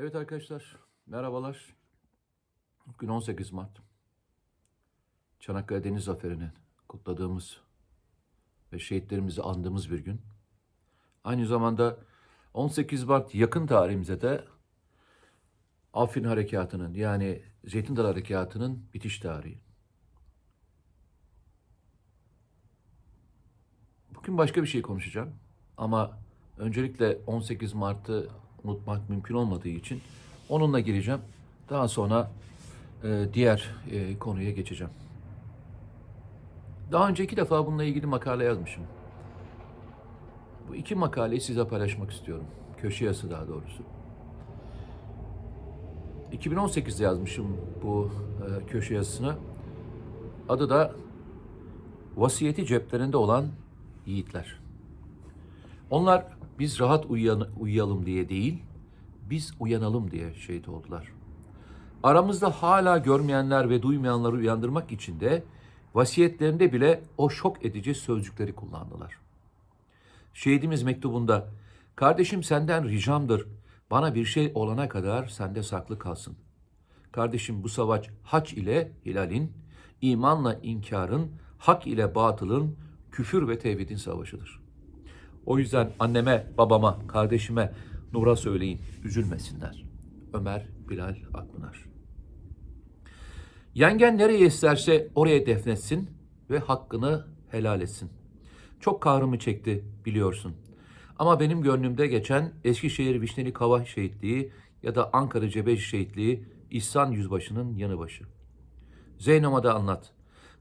Evet arkadaşlar, merhabalar. Bugün 18 Mart. Çanakkale Deniz Zaferi'ni kutladığımız ve şehitlerimizi andığımız bir gün. Aynı zamanda 18 Mart yakın tarihimize de Afrin Harekatı'nın yani Zeytin Dalı Harekatı'nın bitiş tarihi. Bugün başka bir şey konuşacağım ama öncelikle 18 Mart'ı unutmak mümkün olmadığı için onunla gireceğim. Daha sonra e, diğer e, konuya geçeceğim. Daha önce iki defa bununla ilgili makale yazmışım. Bu iki makaleyi size paylaşmak istiyorum. Köşe yazısı daha doğrusu. 2018'de yazmışım bu e, köşe yazısını. Adı da Vasiyeti ceplerinde olan yiğitler. Onlar biz rahat uyuyan, uyuyalım diye değil, biz uyanalım diye şehit oldular. Aramızda hala görmeyenler ve duymayanları uyandırmak için de vasiyetlerinde bile o şok edici sözcükleri kullandılar. Şehidimiz mektubunda, kardeşim senden ricamdır, bana bir şey olana kadar sende saklı kalsın. Kardeşim bu savaş haç ile hilalin, imanla inkarın, hak ile batılın, küfür ve tevhidin savaşıdır. O yüzden anneme, babama, kardeşime, Nur'a söyleyin, üzülmesinler. Ömer Bilal Akpınar. Yengen nereye isterse oraya defnetsin ve hakkını helal etsin. Çok kahrımı çekti biliyorsun. Ama benim gönlümde geçen Eskişehir Vişneli Kava şehitliği ya da Ankara Cebeci şehitliği İhsan Yüzbaşı'nın yanı başı. Zeynep'e de anlat.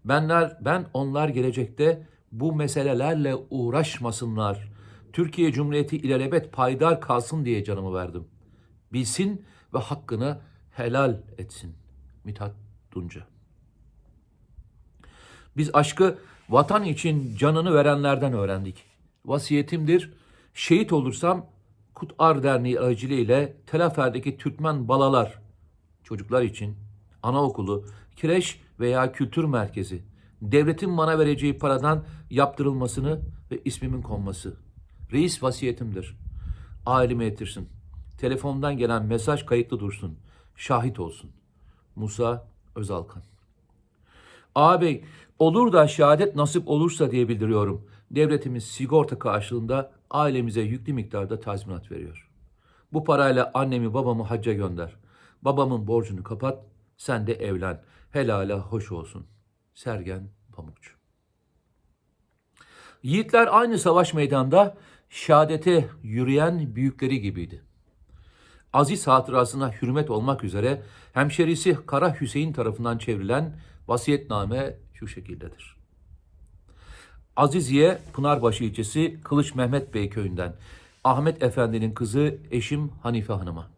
Benler, ben onlar gelecekte bu meselelerle uğraşmasınlar. Türkiye Cumhuriyeti ilelebet paydar kalsın diye canımı verdim. Bilsin ve hakkını helal etsin. Mithat Dunca. Biz aşkı vatan için canını verenlerden öğrendik. Vasiyetimdir, şehit olursam Kutar Derneği aracılığıyla Telafer'deki Türkmen balalar, çocuklar için anaokulu, kireç veya kültür merkezi, devletin bana vereceği paradan yaptırılmasını ve ismimin konması. Reis vasiyetimdir. Aileme yetirsin. Telefondan gelen mesaj kayıtlı dursun. Şahit olsun. Musa Özalkan. Ağabey olur da şehadet nasip olursa diye bildiriyorum. Devletimiz sigorta karşılığında ailemize yüklü miktarda tazminat veriyor. Bu parayla annemi babamı hacca gönder. Babamın borcunu kapat, sen de evlen. Helala hoş olsun. Sergen Pamukçu. Yiğitler aynı savaş meydanda şehadete yürüyen büyükleri gibiydi. Aziz hatırasına hürmet olmak üzere hemşerisi Kara Hüseyin tarafından çevrilen vasiyetname şu şekildedir. Aziziye Pınarbaşı ilçesi Kılıç Mehmet Bey köyünden Ahmet Efendi'nin kızı eşim Hanife Hanım'a.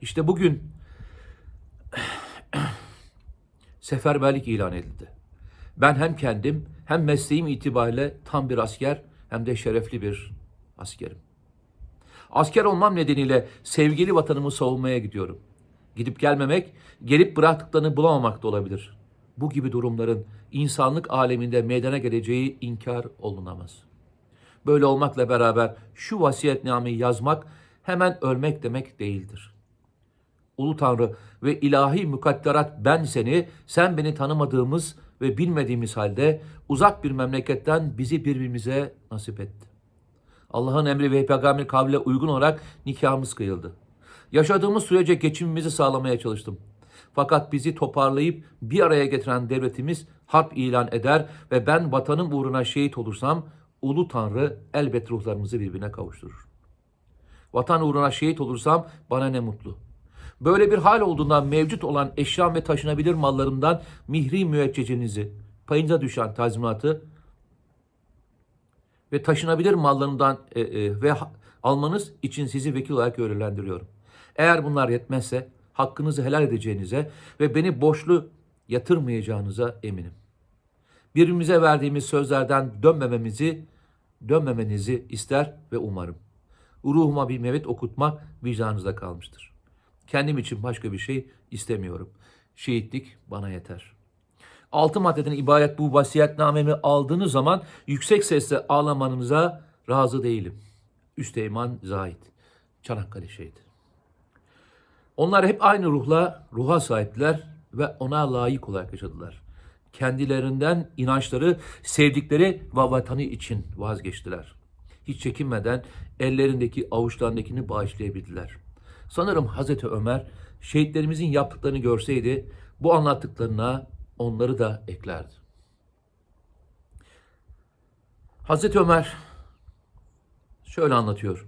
İşte bugün seferberlik ilan edildi. Ben hem kendim hem mesleğim itibariyle tam bir asker hem de şerefli bir askerim. Asker olmam nedeniyle sevgili vatanımı savunmaya gidiyorum. Gidip gelmemek, gelip bıraktıklarını bulamamak da olabilir. Bu gibi durumların insanlık aleminde meydana geleceği inkar olunamaz. Böyle olmakla beraber şu vasiyetnameyi yazmak hemen ölmek demek değildir. Ulu Tanrı ve ilahi mukadderat ben seni, sen beni tanımadığımız ve bilmediğimiz halde uzak bir memleketten bizi birbirimize nasip etti. Allah'ın emri ve peygamber kavle uygun olarak nikahımız kıyıldı. Yaşadığımız sürece geçimimizi sağlamaya çalıştım. Fakat bizi toparlayıp bir araya getiren devletimiz harp ilan eder ve ben vatanım uğruna şehit olursam Ulu Tanrı elbet ruhlarımızı birbirine kavuşturur. Vatan uğruna şehit olursam bana ne mutlu. Böyle bir hal olduğundan mevcut olan eşya ve taşınabilir mallarımdan mihri müeccecenizi, payınıza düşen tazminatı ve taşınabilir mallarından e, e, ve almanız için sizi vekil olarak görevlendiriyorum. Eğer bunlar yetmezse hakkınızı helal edeceğinize ve beni borçlu yatırmayacağınıza eminim. Birbirimize verdiğimiz sözlerden dönmememizi, dönmemenizi ister ve umarım. Ruhuma bir mevet okutmak vicdanınızda kalmıştır. Kendim için başka bir şey istemiyorum. Şehitlik bana yeter. Altı maddeden ibaret bu vasiyetnamemi aldığınız zaman yüksek sesle ağlamanıza razı değilim. Üsteğmen Zahit. Çanakkale şehidi. Onlar hep aynı ruhla, ruha sahiptiler ve ona layık olarak yaşadılar. Kendilerinden inançları, sevdikleri ve vatanı için vazgeçtiler. Hiç çekinmeden ellerindeki avuçlarındakini bağışlayabildiler. Sanırım Hazreti Ömer şehitlerimizin yaptıklarını görseydi bu anlattıklarına onları da eklerdi. Hazreti Ömer şöyle anlatıyor.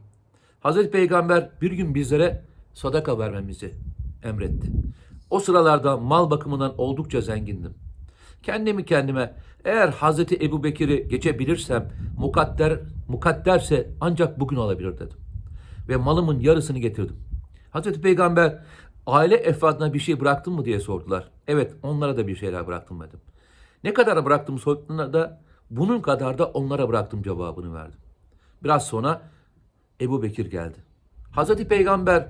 Hazreti Peygamber bir gün bizlere sadaka vermemizi emretti. O sıralarda mal bakımından oldukça zengindim. Kendimi kendime eğer Hazreti Ebu Bekir'i geçebilirsem mukadder, mukadderse ancak bugün olabilir dedim. Ve malımın yarısını getirdim. Hazreti Peygamber aile efradına bir şey bıraktın mı diye sordular. Evet onlara da bir şeyler bıraktım dedim. Ne kadar bıraktım sorduğunda da bunun kadar da onlara bıraktım cevabını verdim. Biraz sonra Ebu Bekir geldi. Hazreti Peygamber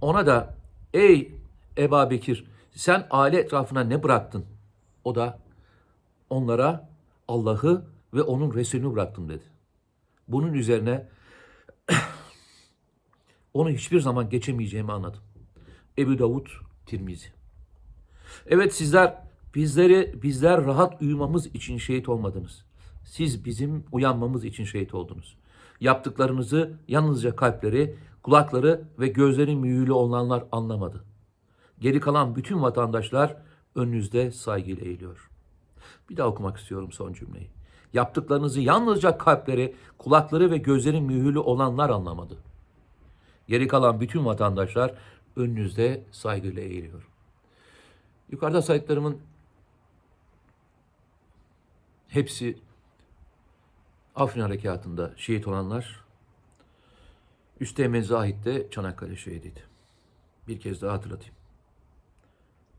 ona da ey Eba Bekir sen aile etrafına ne bıraktın? O da onlara Allah'ı ve onun Resulünü bıraktım dedi. Bunun üzerine onu hiçbir zaman geçemeyeceğimi anladım. Ebu Davud Tirmizi. Evet sizler bizleri bizler rahat uyumamız için şehit olmadınız. Siz bizim uyanmamız için şehit oldunuz. Yaptıklarınızı yalnızca kalpleri, kulakları ve gözleri mühürlü olanlar anlamadı. Geri kalan bütün vatandaşlar önünüzde saygıyla eğiliyor. Bir daha okumak istiyorum son cümleyi. Yaptıklarınızı yalnızca kalpleri, kulakları ve gözleri mühürlü olanlar anlamadı. Geri kalan bütün vatandaşlar önünüzde saygıyla eğiliyor. Yukarıda saydıklarımın hepsi Afrin Harekatı'nda şehit olanlar. Üsteğmen Zahid de Çanakkale şehidiydi. Bir kez daha hatırlatayım.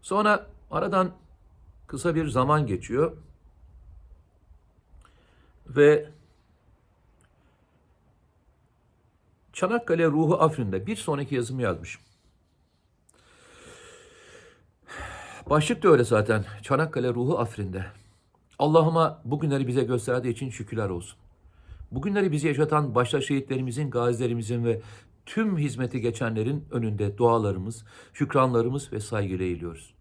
Sonra aradan kısa bir zaman geçiyor. Ve Çanakkale ruhu Afrin'de bir sonraki yazımı yazmışım. Başlık da öyle zaten. Çanakkale ruhu Afrin'de. Allah'ıma bugünleri bize gösterdiği için şükürler olsun. Bugünleri bizi yaşatan başta şehitlerimizin, gazilerimizin ve tüm hizmeti geçenlerin önünde dualarımız, şükranlarımız ve saygıyla eğiliyoruz.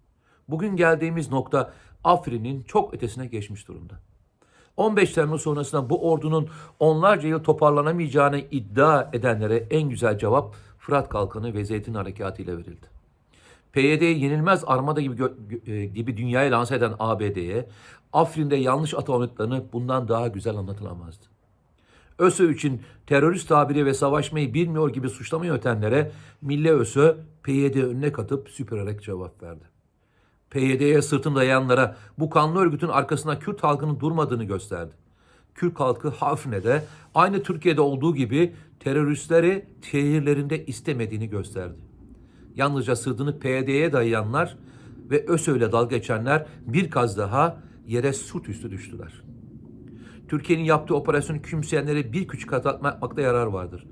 Bugün geldiğimiz nokta Afrin'in çok ötesine geçmiş durumda. 15 Temmuz sonrasında bu ordunun onlarca yıl toparlanamayacağını iddia edenlere en güzel cevap Fırat Kalkanı ve Zeytin Harekatı ile verildi. PYD'yi yenilmez armada gibi, e, gibi dünyaya lanse eden ABD'ye Afrin'de yanlış atanıklarını bundan daha güzel anlatılamazdı. ÖSÖ için terörist tabiri ve savaşmayı bilmiyor gibi suçlamayı ötenlere Mille ÖSÖ PYD önüne katıp süpürerek cevap verdi. PYD'ye sırtını dayayanlara bu kanlı örgütün arkasında Kürt halkının durmadığını gösterdi. Kürt halkı Hafne'de aynı Türkiye'de olduğu gibi teröristleri şehirlerinde istemediğini gösterdi. Yalnızca sırtını PYD'ye dayayanlar ve ÖSÖ'yle dalga geçenler bir kaz daha yere surt üstü düştüler. Türkiye'nin yaptığı operasyonu kümseyenlere bir küçük hatırlatmakta yarar vardır.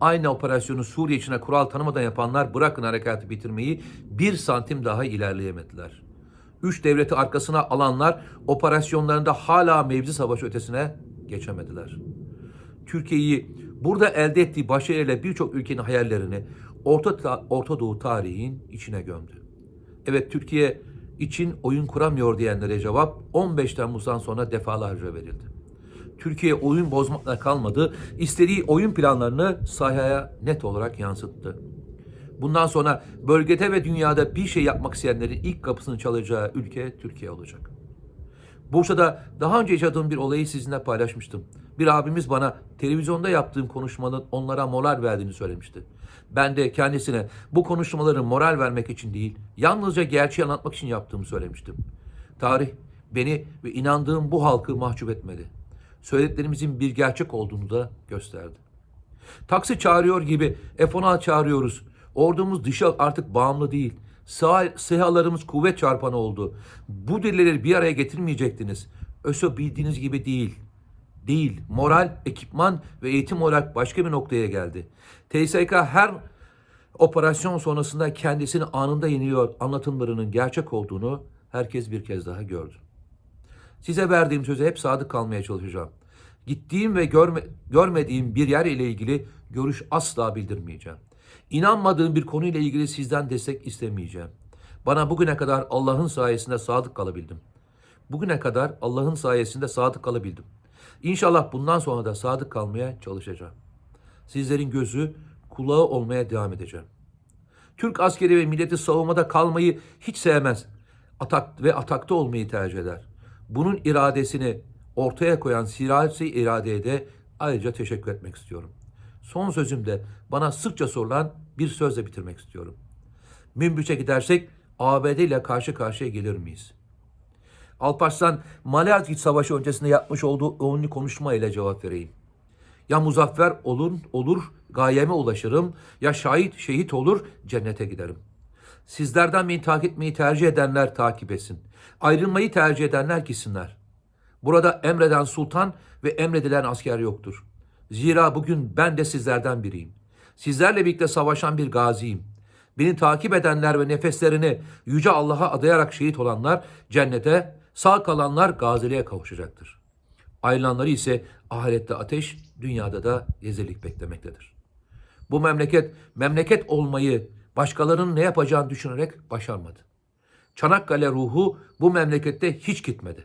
Aynı operasyonu Suriye içine kural tanımadan yapanlar bırakın harekatı bitirmeyi bir santim daha ilerleyemediler. Üç devleti arkasına alanlar operasyonlarında hala mevzi savaşı ötesine geçemediler. Türkiye'yi burada elde ettiği başarıyla birçok ülkenin hayallerini Orta, Ta- Orta Doğu tarihin içine gömdü. Evet Türkiye için oyun kuramıyor diyenlere cevap 15 Temmuz'dan sonra defalarca verildi. Türkiye oyun bozmakla kalmadı, istediği oyun planlarını sahaya net olarak yansıttı. Bundan sonra bölgede ve dünyada bir şey yapmak isteyenlerin ilk kapısını çalacağı ülke Türkiye olacak. Bursa'da daha önce yaşadığım bir olayı sizinle paylaşmıştım. Bir abimiz bana televizyonda yaptığım konuşmanın onlara moral verdiğini söylemişti. Ben de kendisine bu konuşmaları moral vermek için değil, yalnızca gerçeği anlatmak için yaptığımı söylemiştim. Tarih beni ve inandığım bu halkı mahcup etmedi. Söylediklerimizin bir gerçek olduğunu da gösterdi. Taksi çağırıyor gibi F-16 çağırıyoruz. Ordumuz dışa artık bağımlı değil. Sağ, SİHA'larımız kuvvet çarpanı oldu. Bu dilleleri bir araya getirmeyecektiniz. ÖSO bildiğiniz gibi değil. Değil. Moral, ekipman ve eğitim olarak başka bir noktaya geldi. TSK her operasyon sonrasında kendisini anında yeniliyor anlatımlarının gerçek olduğunu herkes bir kez daha gördü. Size verdiğim söze hep sadık kalmaya çalışacağım. Gittiğim ve görme, görmediğim bir yer ile ilgili görüş asla bildirmeyeceğim. İnanmadığım bir konuyla ilgili sizden destek istemeyeceğim. Bana bugüne kadar Allah'ın sayesinde sadık kalabildim. Bugüne kadar Allah'ın sayesinde sadık kalabildim. İnşallah bundan sonra da sadık kalmaya çalışacağım. Sizlerin gözü, kulağı olmaya devam edeceğim. Türk askeri ve milleti savunmada kalmayı hiç sevmez. Atak ve atakta olmayı tercih eder. Bunun iradesini ortaya koyan siyasi iradeye de ayrıca teşekkür etmek istiyorum. Son sözümde bana sıkça sorulan bir sözle bitirmek istiyorum. Münbüç'e gidersek ABD ile karşı karşıya gelir miyiz? Alparslan Malazgirt Savaşı öncesinde yapmış olduğu ünlü konuşma ile cevap vereyim. Ya muzaffer olur, olur, gayeme ulaşırım, ya şahit, şehit olur, cennete giderim. Sizlerden beni takip etmeyi tercih edenler takip etsin. Ayrılmayı tercih edenler gitsinler. Burada emreden sultan ve emredilen asker yoktur. Zira bugün ben de sizlerden biriyim. Sizlerle birlikte savaşan bir gaziyim. Beni takip edenler ve nefeslerini Yüce Allah'a adayarak şehit olanlar cennete, sağ kalanlar gaziliğe kavuşacaktır. Ayrılanları ise ahirette ateş, dünyada da rezillik beklemektedir. Bu memleket, memleket olmayı başkalarının ne yapacağını düşünerek başarmadı. Çanakkale ruhu bu memlekette hiç gitmedi.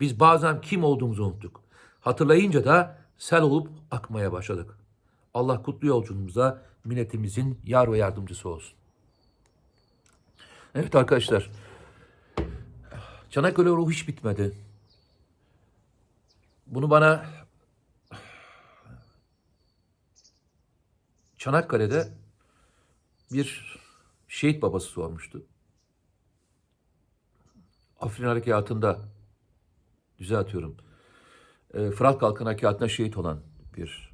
Biz bazen kim olduğumuzu unuttuk. Hatırlayınca da sel olup akmaya başladık. Allah kutlu yolculuğumuza milletimizin yar ve yardımcısı olsun. Evet arkadaşlar. Çanakkale ruhu hiç bitmedi. Bunu bana Çanakkale'de bir şehit babası sormuştu. Afrin Harekatı'nda düzeltiyorum. E, Fırat Kalkan Harekatı'nda şehit olan bir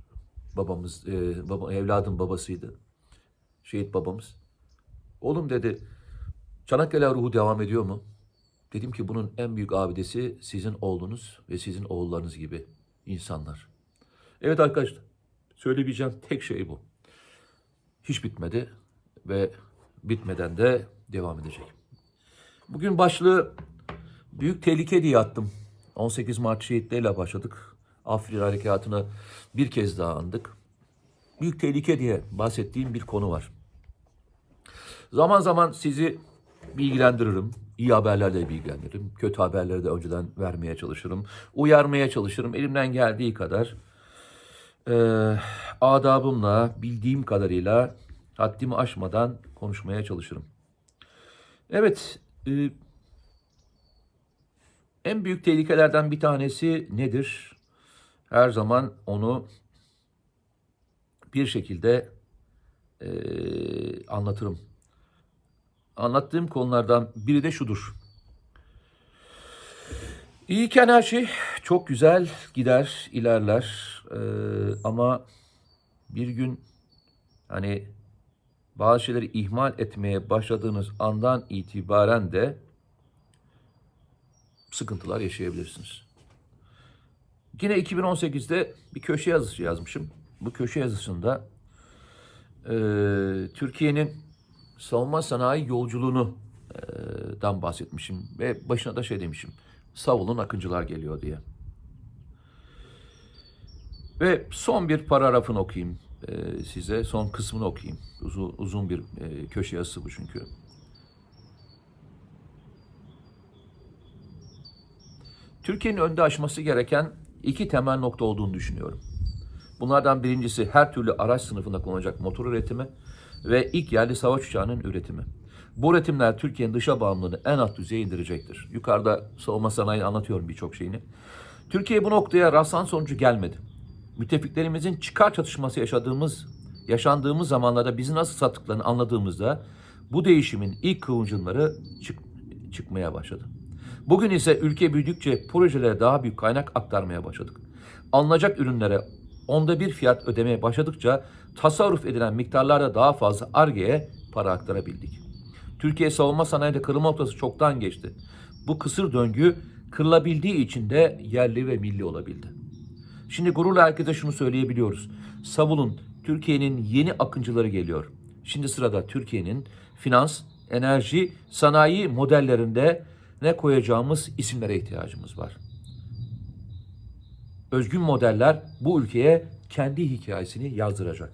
babamız, e, baba, evladın babasıydı. Şehit babamız. Oğlum dedi, Çanakkale ruhu devam ediyor mu? Dedim ki bunun en büyük abidesi sizin oğlunuz ve sizin oğullarınız gibi insanlar. Evet arkadaşlar, söyleyebileceğim tek şey bu. Hiç bitmedi ve bitmeden de devam edecek. Bugün başlığı büyük tehlike diye attım. 18 Mart şehitleriyle başladık. Afrin Harekatı'nı bir kez daha andık. Büyük tehlike diye bahsettiğim bir konu var. Zaman zaman sizi bilgilendiririm. İyi haberlerle bilgilendiririm. Kötü haberleri de önceden vermeye çalışırım. Uyarmaya çalışırım. Elimden geldiği kadar e, adabımla, bildiğim kadarıyla haddimi aşmadan konuşmaya çalışırım. Evet, e, en büyük tehlikelerden bir tanesi nedir? Her zaman onu bir şekilde e, anlatırım. Anlattığım konulardan biri de şudur. İyiyken her şey çok güzel gider, ilerler. E, ama bir gün hani bazı şeyleri ihmal etmeye başladığınız andan itibaren de sıkıntılar yaşayabilirsiniz. Yine 2018'de bir köşe yazısı yazmışım. Bu köşe yazısında e, Türkiye'nin savunma sanayi yolculuğunu e, dan bahsetmişim ve başına da şey demişim. Savunun akıncılar geliyor diye. Ve son bir paragrafını okuyayım e, size. Son kısmını okuyayım. Uzun, uzun bir e, köşe yazısı bu çünkü. Türkiye'nin önde aşması gereken iki temel nokta olduğunu düşünüyorum. Bunlardan birincisi her türlü araç sınıfında kullanılacak motor üretimi ve ilk yerli savaş uçağının üretimi. Bu üretimler Türkiye'nin dışa bağımlılığını en alt düzeye indirecektir. Yukarıda savunma sanayi anlatıyorum birçok şeyini. Türkiye bu noktaya rastlan sonucu gelmedi. Müttefiklerimizin çıkar çatışması yaşadığımız, yaşandığımız zamanlarda bizi nasıl sattıklarını anladığımızda bu değişimin ilk kıvılcımları çık, çıkmaya başladı. Bugün ise ülke büyüdükçe projelere daha büyük kaynak aktarmaya başladık. Alınacak ürünlere onda bir fiyat ödemeye başladıkça tasarruf edilen miktarlarda daha fazla argeye para aktarabildik. Türkiye savunma sanayide kırılma noktası çoktan geçti. Bu kısır döngü kırılabildiği için de yerli ve milli olabildi. Şimdi gururla herkese şunu söyleyebiliyoruz. Savunun Türkiye'nin yeni akıncıları geliyor. Şimdi sırada Türkiye'nin finans, enerji, sanayi modellerinde ne koyacağımız isimlere ihtiyacımız var. Özgün modeller bu ülkeye kendi hikayesini yazdıracak.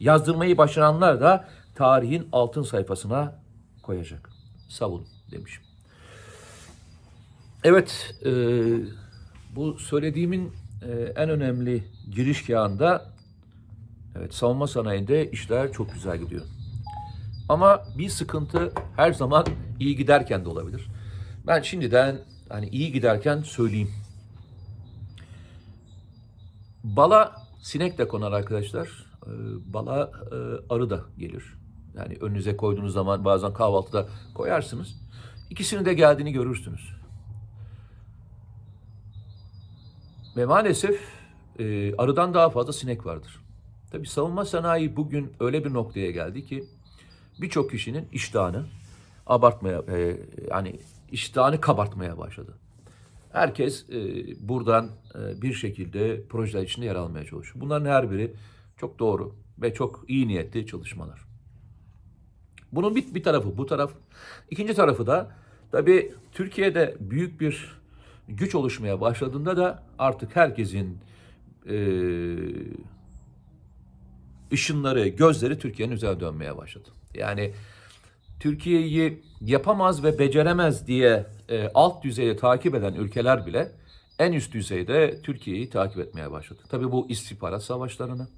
yazdırmayı başaranlar da tarihin altın sayfasına koyacak. Savun demişim. Evet, e, bu söylediğimin e, en önemli girişgahında evet savunma sanayinde işler çok güzel gidiyor. Ama bir sıkıntı her zaman iyi giderken de olabilir. Ben şimdiden hani iyi giderken söyleyeyim. Bala sinek de konar arkadaşlar. Ee, Bala e, arı da gelir. Yani önünüze koyduğunuz zaman bazen kahvaltıda koyarsınız. İkisinin de geldiğini görürsünüz. Ve maalesef e, arıdan daha fazla sinek vardır. Tabii savunma sanayi bugün öyle bir noktaya geldi ki birçok kişinin iştahını abartmaya, e, yani iştahını kabartmaya başladı. Herkes e, buradan e, bir şekilde projeler içinde yer almaya çalışıyor. Bunların her biri çok doğru ve çok iyi niyetli çalışmalar. Bunun bir, bir tarafı bu taraf. İkinci tarafı da tabii Türkiye'de büyük bir güç oluşmaya başladığında da artık herkesin e, ışınları, gözleri Türkiye'nin üzerine dönmeye başladı. Yani Türkiye'yi yapamaz ve beceremez diye e, alt düzeyde takip eden ülkeler bile en üst düzeyde Türkiye'yi takip etmeye başladı. Tabii bu istihbarat savaşlarını,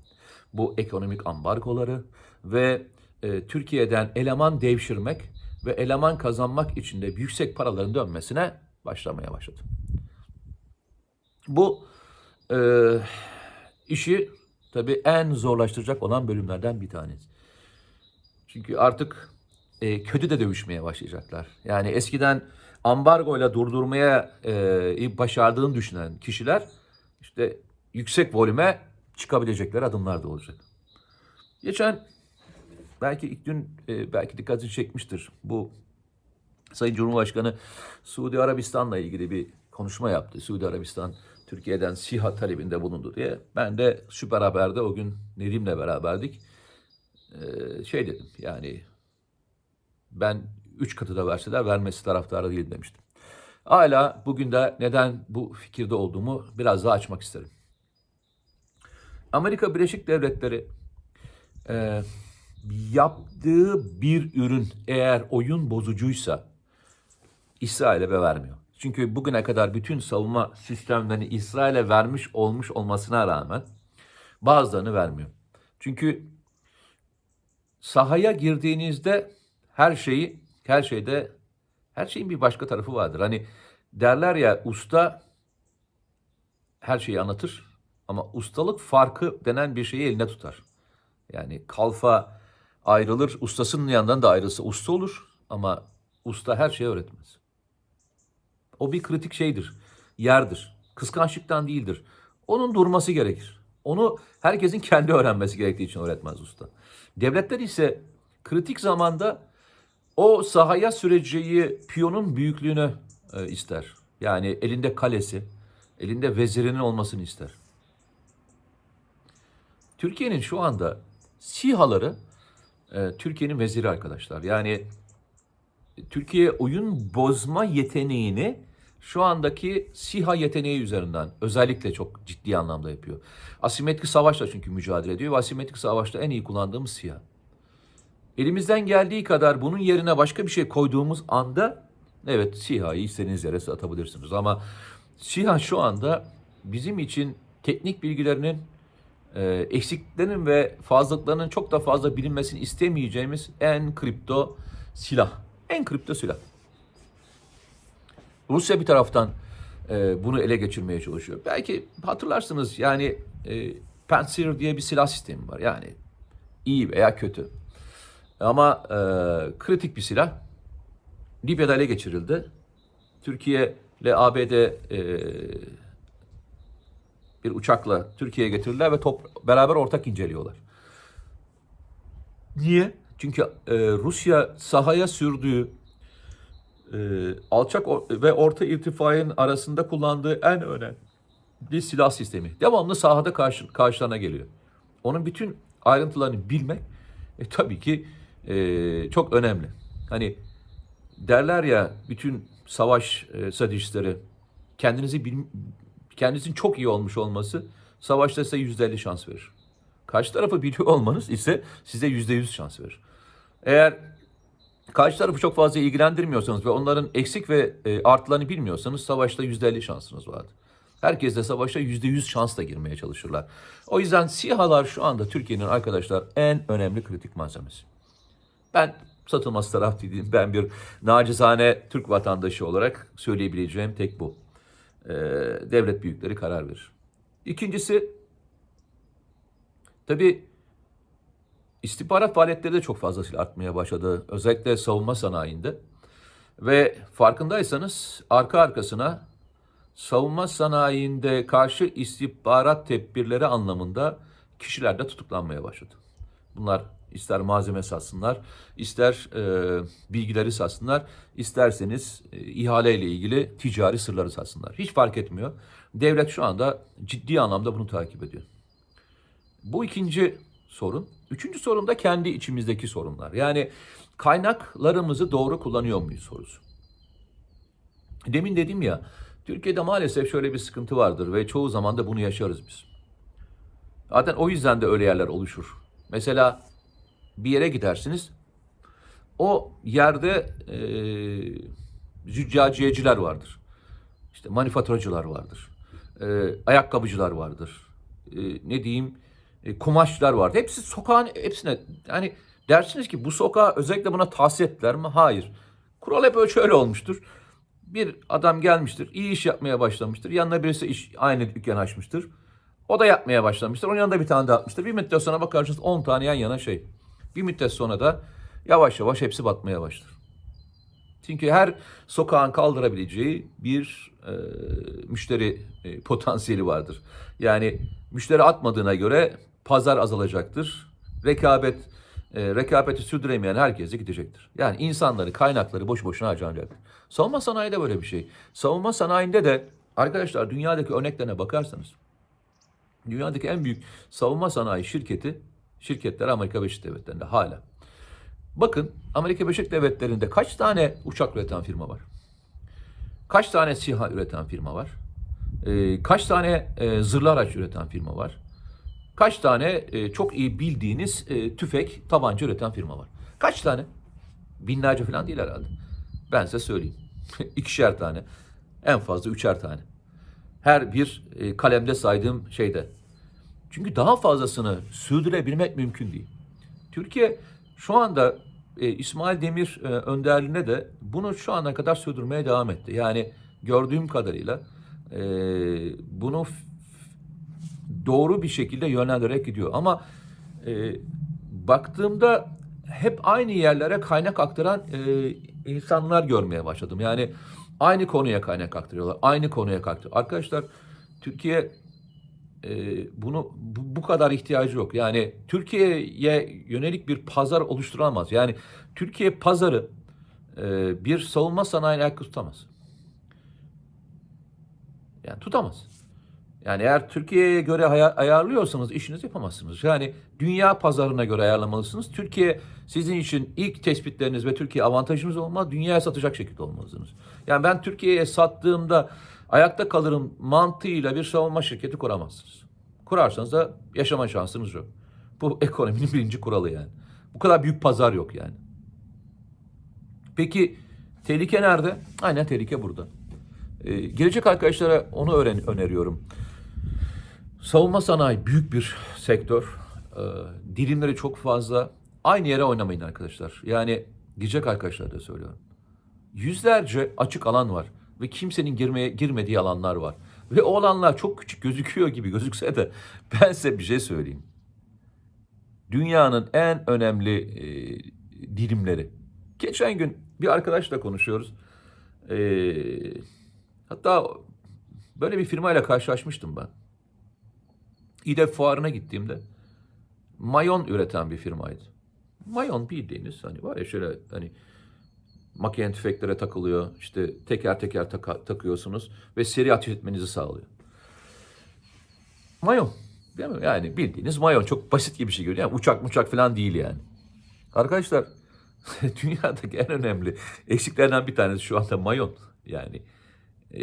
bu ekonomik ambargoları ve e, Türkiye'den eleman devşirmek ve eleman kazanmak için de yüksek paraların dönmesine başlamaya başladı. Bu e, işi tabii en zorlaştıracak olan bölümlerden bir tanesi. Çünkü artık e, kötü de dövüşmeye başlayacaklar. Yani eskiden ambargoyla durdurmaya e, başardığını düşünen kişiler işte yüksek volüme çıkabilecekler adımlar da olacak. Geçen belki ilk dün e, belki dikkatini çekmiştir. Bu Sayın Cumhurbaşkanı Suudi Arabistan'la ilgili bir konuşma yaptı. Suudi Arabistan Türkiye'den SİHA talebinde bulundu diye. Ben de Süper Haber'de o gün Nedim'le beraberdik. Ee, şey dedim yani ben üç katı da verseler vermesi taraftarı değil demiştim. Hala bugün de neden bu fikirde olduğumu biraz daha açmak isterim. Amerika Birleşik Devletleri e, yaptığı bir ürün eğer oyun bozucuysa İsrail'e ve vermiyor. Çünkü bugüne kadar bütün savunma sistemlerini İsrail'e vermiş olmuş olmasına rağmen bazılarını vermiyor. Çünkü sahaya girdiğinizde her şeyi, her şeyde, her şeyin bir başka tarafı vardır. Hani derler ya usta her şeyi anlatır ama ustalık farkı denen bir şeyi eline tutar. Yani kalfa ayrılır, ustasının yanından da ayrılsa usta olur ama usta her şeyi öğretmez. O bir kritik şeydir, yerdir. Kıskançlıktan değildir. Onun durması gerekir. Onu herkesin kendi öğrenmesi gerektiği için öğretmez usta. Devletler ise kritik zamanda o sahaya süreceği piyonun büyüklüğünü e, ister. Yani elinde kalesi, elinde vezirinin olmasını ister. Türkiye'nin şu anda SİHA'ları e, Türkiye'nin veziri arkadaşlar. Yani Türkiye oyun bozma yeteneğini şu andaki SİHA yeteneği üzerinden özellikle çok ciddi anlamda yapıyor. Asimetrik savaşla çünkü mücadele ediyor ve asimetrik savaşta en iyi kullandığımız SİHA. Elimizden geldiği kadar bunun yerine başka bir şey koyduğumuz anda evet SİHA'yı istediğiniz yere atabilirsiniz. Ama SİHA şu anda bizim için teknik bilgilerinin e, eksikliklerinin ve fazlalıklarının çok da fazla bilinmesini istemeyeceğimiz en kripto silah. En kripto silah. Rusya bir taraftan e, bunu ele geçirmeye çalışıyor. Belki hatırlarsınız yani e, Panzer diye bir silah sistemi var. Yani iyi veya kötü. Ama e, kritik bir silah. Libya'da ele geçirildi. Türkiye ile ABD e, bir uçakla Türkiye'ye getirdiler ve top, beraber ortak inceliyorlar. Niye? Çünkü e, Rusya sahaya sürdüğü e, alçak or- ve orta irtifain arasında kullandığı en önemli silah sistemi. Devamlı sahada karşı, karşılarına geliyor. Onun bütün ayrıntılarını bilmek e, tabii ki e, çok önemli. Hani derler ya bütün savaş e, stratejistleri kendinizi bil, kendinizin çok iyi olmuş olması savaşta size yüzde elli şans verir. Karşı tarafı biliyor olmanız ise size yüzde yüz şans verir. Eğer karşı tarafı çok fazla ilgilendirmiyorsanız ve onların eksik ve e, artılarını bilmiyorsanız savaşta yüzde elli şansınız vardır. Herkes de savaşa yüzde yüz şansla girmeye çalışırlar. O yüzden SİHA'lar şu anda Türkiye'nin arkadaşlar en önemli kritik malzemesi. Ben satılması taraf değilim. Ben bir nacizane Türk vatandaşı olarak söyleyebileceğim tek bu. Ee, devlet büyükleri karar verir. İkincisi, tabii istihbarat faaliyetleri de çok fazlasıyla artmaya başladı. Özellikle savunma sanayinde. Ve farkındaysanız arka arkasına savunma sanayinde karşı istihbarat tedbirleri anlamında kişiler de tutuklanmaya başladı. Bunlar ister malzeme satsınlar, ister e, bilgileri satsınlar, isterseniz e, ihale ile ilgili ticari sırları satsınlar. Hiç fark etmiyor. Devlet şu anda ciddi anlamda bunu takip ediyor. Bu ikinci sorun. Üçüncü sorun da kendi içimizdeki sorunlar. Yani kaynaklarımızı doğru kullanıyor muyuz sorusu. Demin dedim ya, Türkiye'de maalesef şöyle bir sıkıntı vardır ve çoğu zaman da bunu yaşarız biz. Zaten o yüzden de öyle yerler oluşur. Mesela bir yere gidersiniz, o yerde e, züccaciyeciler vardır. İşte manifaturacılar vardır. E, ayakkabıcılar vardır. E, ne diyeyim, e, kumaşçılar vardır. Hepsi sokağın hepsine yani dersiniz ki bu sokağa özellikle buna tahsis ettiler mi? Hayır. Kural hep öyle şöyle olmuştur. Bir adam gelmiştir, iyi iş yapmaya başlamıştır. Yanına birisi iş, aynı dükkan açmıştır. O da yapmaya başlamıştır. Onun yanında bir tane daha atmıştır. Bir müddet sonra bakarsınız 10 tane yan yana şey. Bir müddet sonra da yavaş yavaş hepsi batmaya başlar. Çünkü her sokağın kaldırabileceği bir e, müşteri e, potansiyeli vardır. Yani müşteri atmadığına göre pazar azalacaktır. Rekabet e, rekabeti sürdüremeyen herkese gidecektir. Yani insanları, kaynakları boş boşuna harcanacaktır. Savunma sanayi de böyle bir şey. Savunma sanayinde de arkadaşlar dünyadaki örneklerine bakarsanız dünyadaki en büyük savunma sanayi şirketi şirketler Amerika Birleşik Devletleri'nde hala. Bakın Amerika Birleşik Devletleri'nde kaç tane uçak üreten firma var? Kaç tane SİHA üreten firma var? Ee, kaç tane e, zırhlı araç üreten firma var? Kaç tane e, çok iyi bildiğiniz e, tüfek, tabanca üreten firma var? Kaç tane? Binlerce falan değil herhalde. Ben size söyleyeyim. İkişer tane. En fazla üçer tane. Her bir e, kalemde saydığım şeyde. Çünkü daha fazlasını sürdürebilmek mümkün değil. Türkiye şu anda e, İsmail Demir e, önderliğinde de bunu şu ana kadar sürdürmeye devam etti. Yani gördüğüm kadarıyla e, bunu doğru bir şekilde yönlendirerek gidiyor. Ama e, baktığımda hep aynı yerlere kaynak aktaran e, insanlar görmeye başladım. Yani aynı konuya kaynak aktarıyorlar. Aynı konuya aktarıyor. Arkadaşlar Türkiye e, bunu bu, bu kadar ihtiyacı yok. Yani Türkiye'ye yönelik bir pazar oluşturamaz. Yani Türkiye pazarı e, bir savunma sanayi ayakta tutamaz. Yani tutamaz. Yani eğer Türkiye'ye göre aya- ayarlıyorsanız işinizi yapamazsınız. Yani dünya pazarına göre ayarlamalısınız. Türkiye sizin için ilk tespitleriniz ve Türkiye avantajınız olmaz. Dünyaya satacak şekilde olmalısınız. Yani ben Türkiye'ye sattığımda ayakta kalırım mantığıyla bir savunma şirketi kuramazsınız. Kurarsanız da yaşama şansınız yok. Bu ekonominin birinci kuralı yani. Bu kadar büyük pazar yok yani. Peki tehlike nerede? Aynen tehlike burada. Ee, gelecek arkadaşlara onu öğren öneriyorum. Savunma sanayi büyük bir sektör. Ee, dilimleri çok fazla. Aynı yere oynamayın arkadaşlar. Yani gidecek arkadaşlara da söylüyorum. Yüzlerce açık alan var ve kimsenin girmeye girmediği alanlar var. Ve o alanlar çok küçük gözüküyor gibi gözükse de ben size bir şey söyleyeyim. Dünyanın en önemli e, dilimleri. Geçen gün bir arkadaşla konuşuyoruz. Ee, hatta böyle bir firmayla karşılaşmıştım ben. İDEF fuarına gittiğimde mayon üreten bir firmaydı. Mayon bildiğiniz hani var ya şöyle hani makine tüfeklere takılıyor. işte teker teker taka- takıyorsunuz ve seri ateş etmenizi sağlıyor. Mayon. Değil mi? Yani bildiğiniz mayon. Çok basit gibi bir şey görünüyor. Yani uçak uçak falan değil yani. Arkadaşlar dünyadaki en önemli eksiklerden bir tanesi şu anda mayon. Yani e,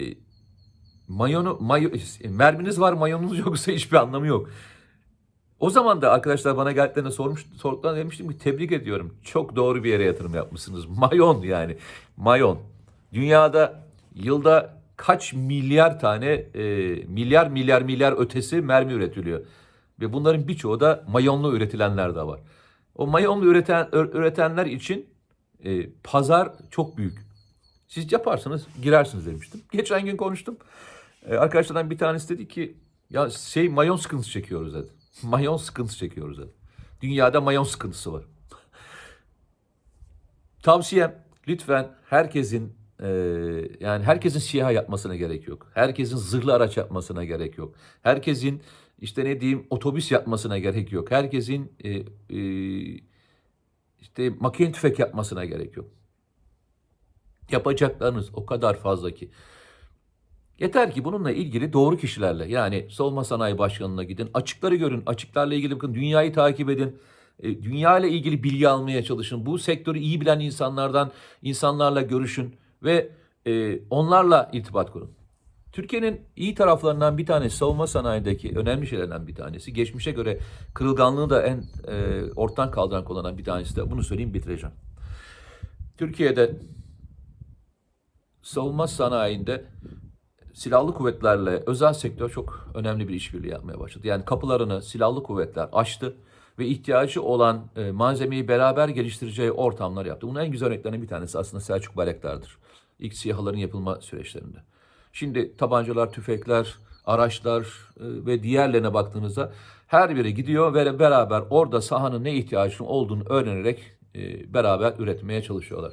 mayonu, mayo, merminiz var mayonunuz yoksa hiçbir anlamı yok. O zaman da arkadaşlar bana geldiklerinde sormuş, sorduklarında demiştim ki tebrik ediyorum. Çok doğru bir yere yatırım yapmışsınız. Mayon yani. Mayon. Dünyada yılda kaç milyar tane e, milyar milyar milyar ötesi mermi üretiliyor. Ve bunların birçoğu da mayonlu üretilenler de var. O mayonlu üreten, üretenler için e, pazar çok büyük. Siz yaparsınız, girersiniz demiştim. Geçen gün konuştum. E, arkadaşlardan bir tanesi dedi ki ya şey mayon sıkıntısı çekiyoruz dedi. Mayon sıkıntısı çekiyoruz dedi. Dünyada mayon sıkıntısı var. Tavsiyem lütfen herkesin e, yani herkesin siyah yapmasına gerek yok. Herkesin zırhlı araç yapmasına gerek yok. Herkesin işte ne diyeyim otobüs yapmasına gerek yok. Herkesin e, e, işte makine tüfek yapmasına gerek yok. Yapacaklarınız o kadar fazla ki. Yeter ki bununla ilgili doğru kişilerle yani Savunma Sanayi Başkanı'na gidin. Açıkları görün. Açıklarla ilgili bakın. Dünyayı takip edin. E, Dünya ile ilgili bilgi almaya çalışın. Bu sektörü iyi bilen insanlardan, insanlarla görüşün ve e, onlarla irtibat kurun. Türkiye'nin iyi taraflarından bir tanesi savunma sanayideki önemli şeylerden bir tanesi. Geçmişe göre kırılganlığı da en e, ortadan kaldıran konulardan bir tanesi de bunu söyleyeyim bitireceğim. Türkiye'de savunma sanayinde silahlı kuvvetlerle özel sektör çok önemli bir işbirliği yapmaya başladı. Yani kapılarını silahlı kuvvetler açtı ve ihtiyacı olan e, malzemeyi beraber geliştireceği ortamlar yaptı. Bunun en güzel örneklerinden bir tanesi aslında Selçuk Bayraktar'dır. İlk SİHA'ların yapılma süreçlerinde. Şimdi tabancalar, tüfekler, araçlar e, ve diğerlerine baktığınızda her biri gidiyor ve beraber orada sahanın ne ihtiyacının olduğunu öğrenerek e, beraber üretmeye çalışıyorlar.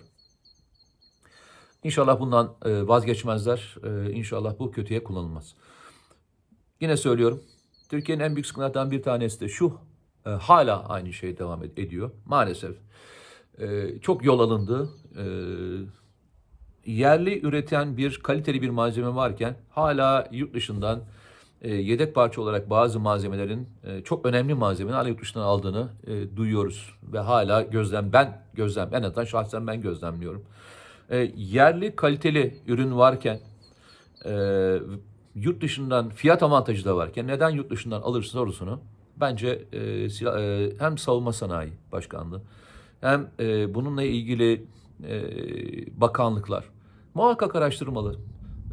İnşallah bundan e, vazgeçmezler. E, İnşallah bu kötüye kullanılmaz. Yine söylüyorum. Türkiye'nin en büyük sıkıntılarından bir tanesi de şu. e, hala aynı şey devam ed- ediyor. Maalesef. Çok yol alındı. Yerli üreten bir kaliteli bir malzeme varken hala yurt dışından yedek parça olarak bazı malzemelerin çok önemli malzemenin hala yurt dışından aldığını duyuyoruz ve hala gözlem ben gözlem en azından şahsen ben gözlemliyorum. E, yerli kaliteli ürün varken e, yurt dışından fiyat avantajı da varken neden yurt dışından alırsın sorusunu bence e, sila- e, hem savunma sanayi başkanlığı hem e, bununla ilgili e, bakanlıklar muhakkak araştırmalı.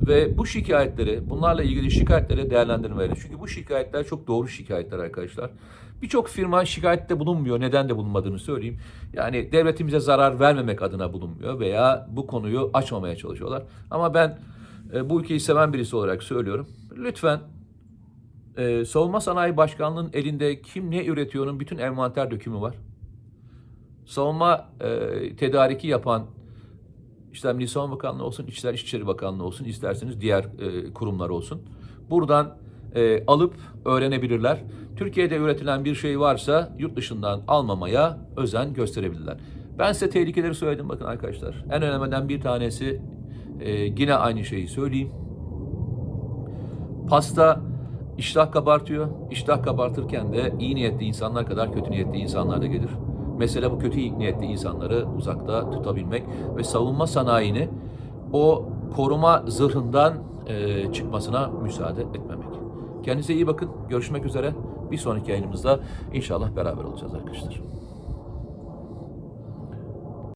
Ve bu şikayetleri, bunlarla ilgili şikayetleri değerlendirmeli. Çünkü bu şikayetler çok doğru şikayetler arkadaşlar. Birçok firma şikayette bulunmuyor. Neden de bulunmadığını söyleyeyim. Yani devletimize zarar vermemek adına bulunmuyor veya bu konuyu açmamaya çalışıyorlar. Ama ben e, bu ülkeyi seven birisi olarak söylüyorum. Lütfen e, Savunma Sanayi Başkanlığı'nın elinde kim ne üretiyor'nun bütün envanter dökümü var. Savunma e, tedariki yapan İşte Milli Savunma Bakanlığı olsun, İçişler İçişleri Bakanlığı olsun, isterseniz diğer e, kurumlar olsun. Buradan e, alıp öğrenebilirler. Türkiye'de üretilen bir şey varsa yurt dışından almamaya özen gösterebilirler. Ben size tehlikeleri söyledim bakın arkadaşlar. En önemliden bir tanesi e, yine aynı şeyi söyleyeyim. Pasta iştah kabartıyor. İştah kabartırken de iyi niyetli insanlar kadar kötü niyetli insanlar da gelir. Mesele bu kötü niyetli insanları uzakta tutabilmek ve savunma sanayini o koruma zırhından e, çıkmasına müsaade etmemek. Kendinize iyi bakın. Görüşmek üzere. Bir sonraki yayınımızda inşallah beraber olacağız arkadaşlar.